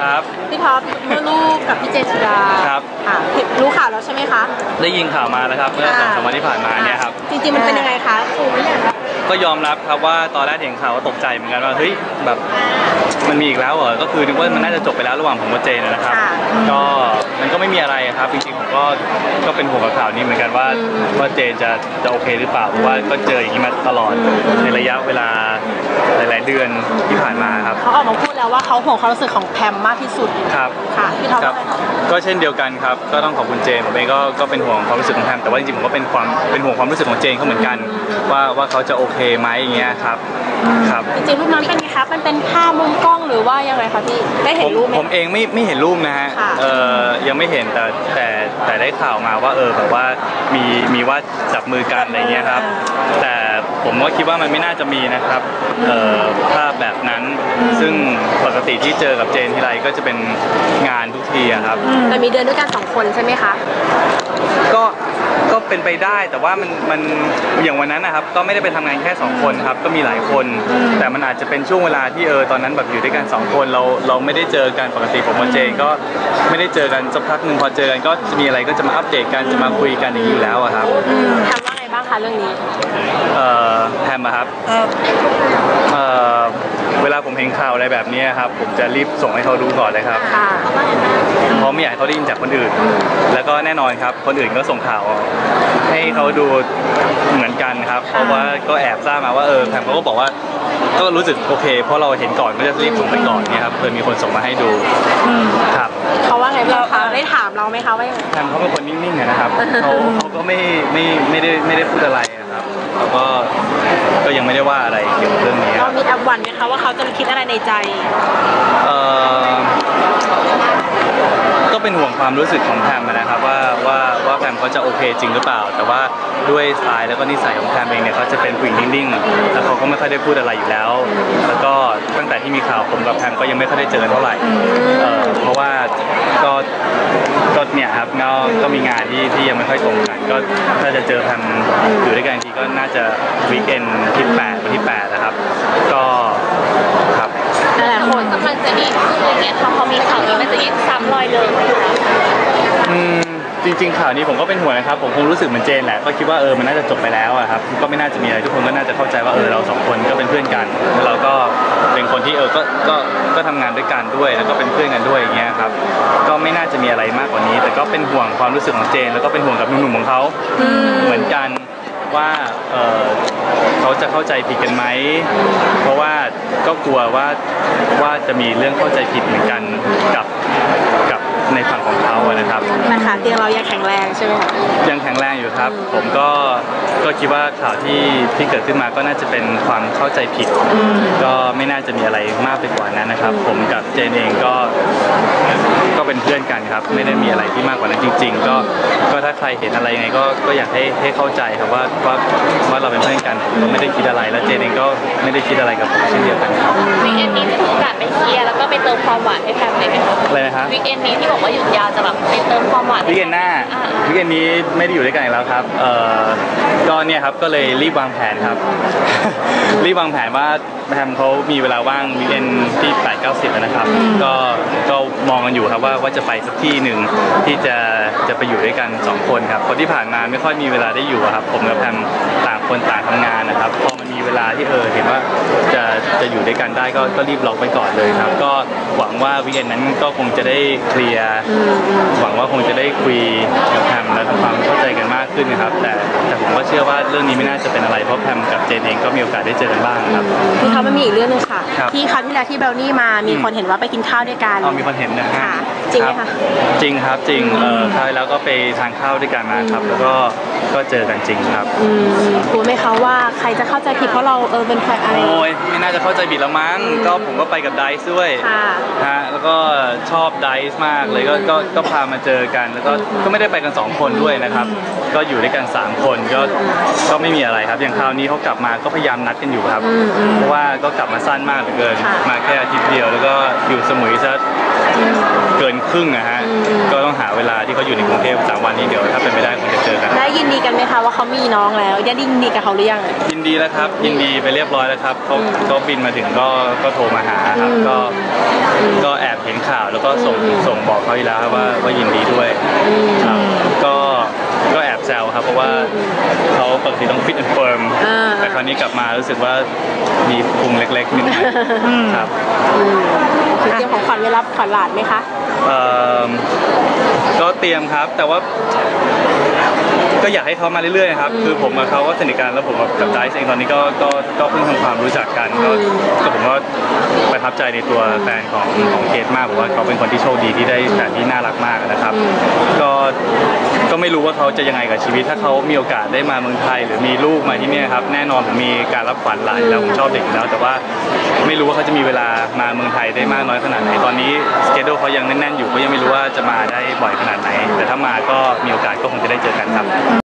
ครับพี่ท็อปเมื่อลูกกับพี่เจษดาครับค่ะรู้ข่าวแล้วใช่ไหมคะ ได้ยินข่าวมาแล้วครับ เมื่อสองสามวันที่ผ่านมาเนี่ยครับ จริงๆมันเป็นยังไงคะครูไม่อยากรับ ก็ยอมรับครับว่าตอนแรกเห็นข่าวก็ตกใจเหมือนกันว่าเฮ้ยแบบมันมีอีกแล้วเหรอ ก็คือนึกว่ามันน่าจะจบไปแล้วระหว่างผมกับเจนนะครับก็มันก็ไม่มีอะไรครับจริงๆผมก็ก็เป็นห่วงกับข่าวนี้เหมือนกันว่าว่าเจนจะจะโอเคหรือเปล่าเพราะว่าก็เจออย่างนี้มาตลอดในระยะเวลาหลาย ๆ เดือนที่ผ่านมาครับเขาออกมาพูดแล้วว่าเขาห่วงความรู้สึกของแพมมากที่สุดครับ ค่ะพี่ท็อปครับ ว่าไงคะ ก็เช่นเดียวกันครับ ก็ต้องขอบคุณเจนผมเองก็ก็เป็นห่วงความรู้สึกของแพมแต่ว่าจริงๆผมก็เป็นความเป็นห่วงความรู้สึกของเจนเขาเหมือนกัน ว่าว่าเขาจะโอเคไหมอย่างเงี้ยครับครับ จริงๆรูปนั้นเป็นไงคะมันเป็นภาพมุมกล้องหรือว่ายังไงคะพี่ได้เห็ผนมรูปไหม ผมเองไม่ไม่เห็นรูปนะฮะค่ะ เออยังไม่เห็นแต่แต่แต่ได้ข่าวมาว่าเออแบบว่ามีมีว่าจับมือกันอะไรเงี้ยครับ แต่ ผมก็คิดว่ามันไม่น่าจะมีนะครับเอ่อภาพแบบนั้น ซึ่งปกติที่เจอกับเจนทีไรก็จะเป็นงานทุกทีอะครับแต่มีเดินด้วยกันสองคนใช่ไหมคะก็ก็เป็นไปได้แต่ว่ามันมันอย่างวันนั้นนะครับ ก็ไม่ได้ไปทำงานแค่ 2 คนครับ ก็มีหลายคน แต่มันอาจจะเป็นช่วงเวลาที่เออตอนนั้นแบบอยู่ด้วยกัน 2 คนเราเราไม่ได้เจอกันปกติผมกับเจนก็ไม่ได้เจอกันสักพักหนึ่งพอเจอกันก็จะมีอะไรก็จะมาอัปเดตกันจะมาคุยกันอย่างนี้อยู่แล้วอะครับ ทำว่าไงบ้างคะเรื่องนี้ เอ่อแพมอะครับ เอ่อ เวลาผมเห็นข่าวอะไรแบบนี้ครับผมจะรีบส่งให้เขาดูก่อนเลยครับค่ะเพราะไม่อยากให้เขาได้ยินจากคนอื่น แล้วก็แน่นอนครับ คนอื่นก็ส่งข่าว ให้เขาดูเหมือนกันครับ เพราะว่าก็แอบทราบมาว่าเออแพมเขาก็บอกว่าก็รู้สึกโอเค เพราะเราเห็นก่อนก็จะรีบส่งไปก่อนเนี่ยครับเพื่อมีคนส่งมาให้ดูครับเขาว่าไงบ้างคะได้ถามเราไหมคะว่ายังไงแพมเขาเป็นคนนิ่งๆอะนะครับเขาเขาก็ไม่ไม่ไม่ได้ไม่ได้พูดอะไรอะครับแล้วก็ก็ยังไม่ได้ว่าอะไรเกี่ยวกับเรื่องนี้คเรารับมี แอบหวันไหมคะว่าเขาจะคิดอะไรในใจ เอ่อก็เป็นห่วงความรู้สึกของแพมนะครับว่าว่าว่าแพมเขาจะโอเคจริงหรือเปล่า แต่ว่าด้วยสไตล์แล้วก็นิสัยของแพมเองเนี่ยเขาจะเป็นผู้หญิงนิ่งๆแล้วเขาก็ไม่ค่อยได้พูดอะไรอยู่แล้วแล้ว แต่ที่มีข่าวผมกับแพมก็ยังไม่ค่อยได้เจอกันเท่าไหร่เอ่อเพราะว่าก็ก็เนี่ยครับก็ก็มีงานที่ที่ยังไม่ค่อยตรงกันก็ถ้าจะเจอแพมอยู่ด้วยกันอีกทีก็น่าจะวีคเอนที่8วันที่8นะครับ ก็ครับหลายๆคนกำลังจะดีขึ้นอะไรเงี้ยค่ะพอมีข่าวนี้มันจะยิ่งซ้ำรอยเดิมไหมคะอืม จริง ๆ ข่าวนี้ผมก็เป็นห่วงนะครับ ผมคงรู้สึกเหมือนเจนแหละ ก็คิดว่าเออมันน่าจะจบไปแล้วอะครับ ก็ไม่น่าจะมีอะไรทุกคนก็น่าจะเข้าใจว่าเออเราสองคนก็เป็นเพื่อนกันแล้วเราก็เป็นคนที่เออก็ก็ก็ทำงานด้วยกันด้วย แล้วก็เป็นเพื่อนกันด้วยอย่างเงี้ยครับก็ไม่น่าจะมีอะไรมากกว่านี้ แต่ก็เป็นห่วงความรู้สึกของเจน แล้วก็เป็นห่วงกับหนุ่มๆของเขาเหมือนกันว่าเออเขาจะเข้าใจผิดกันไหม เพราะว่าก็กลัวว่าว่าจะมีเรื่องเข้าใจผิดเหมือนกันกับกับ ในฝั่งของเขาอะนะครับแต่ขาเตียงเรายังแข็งแรงใช่ไหมคะ ยังแข็งแรงอยู่ครับ ผมก็ก็คิดว่าข่าวที่ที่เกิดขึ้นมาก็น่าจะเป็นความเข้าใจผิด ก็ไม่น่าจะมีอะไรมากไปกว่านั้นนะครับ ผมกับเจนเองก็ก็เป็นเพื่อนกันครับ ไม่ได้มีอะไรที่มากกว่านั้นจริง ๆ ก็ก็ถ้าใครเห็นอะไรยังไงก็ก็อยากให้ให้เข้าใจครับว่าว่าว่าเราเป็นเพื่อนกันผมก็ไม่ได้คิดอะไร แล้วเจนเองก็ไม่ได้คิดอะไรกับผมเช่นเดียวกันครับวีคเอนนี้จะมีโอกาสไปเคลียร์แล้วก็ไปเติมความหวานให้แพมเลยไหมคะ อะไรนะครับวีคเอนนี้ที่บอกว่าหยุดยาวจะแบบไปเติมความหวานวิกเอนหน้าอ่าวิกเอนนี้ไม่ได้อยู่ด้วยกันอีกแล้วครับเอ่อก็เนี่ยครับก็เลยรีบวางแผนครับ รีบวางแผนว่า แพมเขามีเวลาว่างวิกเอนที่8 9 0นะครับ ก็ก็มองกันอยู่ครับว่าว่าจะไปสักที่หนึ่งที่จะจะไปอยู่ด้วยกัน 2 คนครับเพราะที่ผ่านมาไม่ค่อยมีเวลาได้อยู่อะครับ ผมกับแพมต่างคนต่างทำงานนะครับพอมันมีเวลาที่เออเห็นว่าจะจะอยู่ด้วยกันได้ก็ก็รีบล็อกไปก่อนเลยครับ ก็หวังว่าวิกเอนนั้นก็คงจะได้เคลียร์หวังว่าคงจะได้คุยกับแพมและทำความเข้าใจกันมากขึ้นนะครับ แต่แต่ผมก็เชื่อว่าเรื่องนี้ไม่น่าจะเป็นอะไรเพราะแพมกับเจนเองก็มีโอกาสได้เจอกันบ้างครับพี่ท็อปมันมีอีกเรื่องหนึงค่ะ ครับ ที่คราวที่แล้วที่เบลนี่มามีคนเห็นว่าไปกินข้าวด้วยกันเอามีคนเห็นนะฮะค่ะ จริงไหมคะบจริงครับจริงเออคราวที่แล้วก็ไปทานข้าวด้วยกันมาครับ แล้วก็ก็เจอกันจริงครับ อืมกลัวไหมคะว่าใครจะเข้าใจผิดเพราะเราเออเป็นใครอะไร โอ้ยไม่น่าจะเข้าใจผิดแล้วมั้งก็ผมก็ไปกับไดซ์ด้วยค่ะ ฮะแล้วก็ชอบไดซ์มากเลยก็ก็ก็พามาเจอกัน แล้วก็ก็ไม่ได้ไปกันสองคนด้วยนะครับ ก็อยู่ด้วยกันสามคนก็ก็ไม่มีอะไรครับ อย่างคราวนี้เขากลับมาก็พยายามนัดกันอยู่ครับ เพราะว่าก็กลับมาสั้นมากเหลือเกินค่ะมาแค่อาทิตย์เดียว แล้วก็อยู่สมุยซะเกินครึ่งนะฮะ ก็ต้องหาเวลาที่ที่เขาอยู่ในกรุงเทพสามวันนี้เดี๋ยวถ้าเป็นไม่ได้คงจะเจอกันได้ยินดีกันไหมคะว่าเขามีน้องแล้วได้ยินดีกับเขาหรือยัง ยินดีแล้วครับ ยินดีไปเรียบร้อยแล้วครับเขาอืมเขาบินมาถึงก็ก็โทรมาหาครับอืมก็ก็แอบเห็นข่าวแล้วก็ส่งอืมส่งบอกเขาอยู่แล้วครับว่าว่ายินดีด้วยอืมครับก็ก็แอบแซวครับเพราะว่าเขาปกติต้องฟิตแอนด์เฟิร์มอ่าแต่ คราวนี้กลับมารู้สึกว่ามีพุงเล็กๆนิดหน่อยครับอืมคือเตรียมของขวัญไว้รับขวัญหลานไหมคะเอิ่มก็เตรียมครับแต่ว่า ก็อยากให้เขามาเรื่อยๆครับคือผมกับเขาก็สนิทกันแล้วผมกับไดซ์เองตอนนี้ก็ก็ก็เพิ่งทำความรู้จักกันก็ก็ผมก็ประทับใจในตัวแฟนของของเคสมากผมว่าเขาเป็นคนที่โชคดีที่ได้แฟนที่น่ารักมากนะครับ ก็ ก็ไม่รู้ว่าเขาจะยังไงกับชีวิต ถ้าเขามีโอกาสได้มาเมืองไทย หรือมีลูกมาที่เนี่ยครับแน่นอนผมมีการรับขวัญหลานอยู่แล้วผมชอบเด็กอยู่แล้ว แต่ว่าไม่รู้ว่าเขาจะมีเวลามาเมืองไทยได้มากน้อยขนาดไหนตอนนี้สเกดูเขายังแน่นๆอยู่ก็ยังไม่รู้ว่าจะมาได้บ่อยขนาดไหน แต่ถ้ามาก็มีโอกาสก็คงจะได้เจอกันครับ